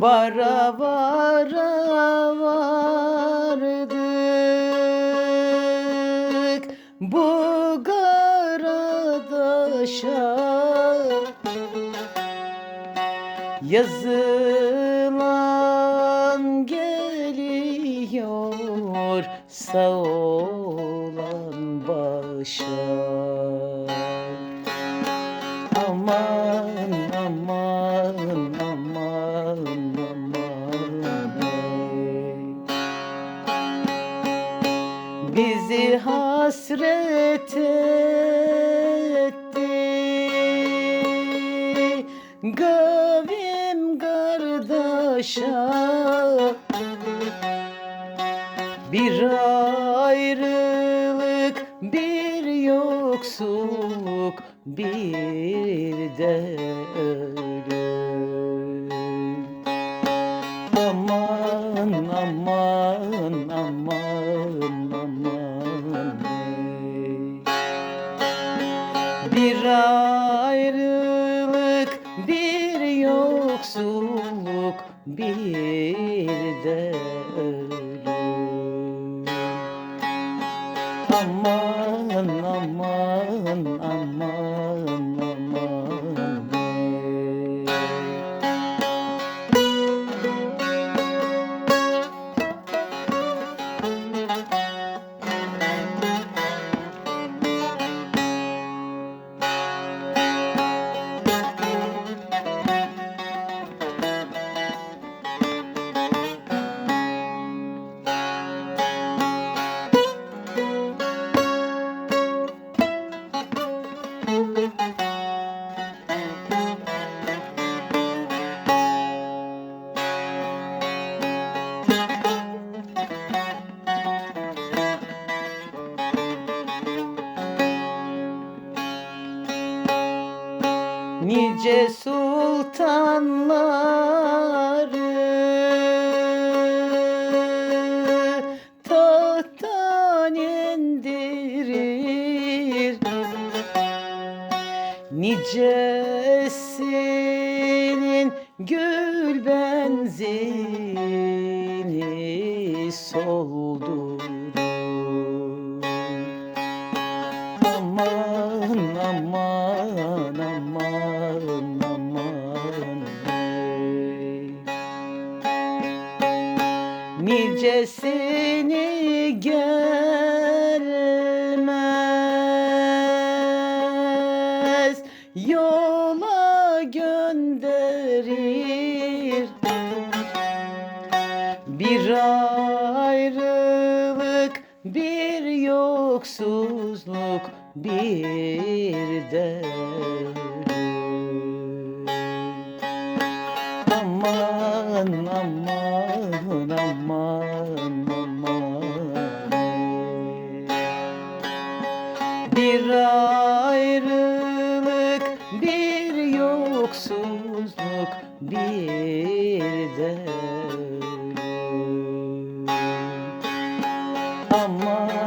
Vara vara vardık. Bu garadaşa Yazılan geliyor sağ Bizi hasret etti. Gavim kardeşa Bir ayrılık, bir yoksulluk, bir de ölüm yoksulluk, bir de ölüm Aman aman aman Nice sultanları gül benzini soldurur Aman aman aman aman ey. Nicesini gelmez bir ayrılık, bir yoksuzluk, bir de ölüm. Aman aman aman aman. Bir ayrılık, bir yoksuzluk, bir de aman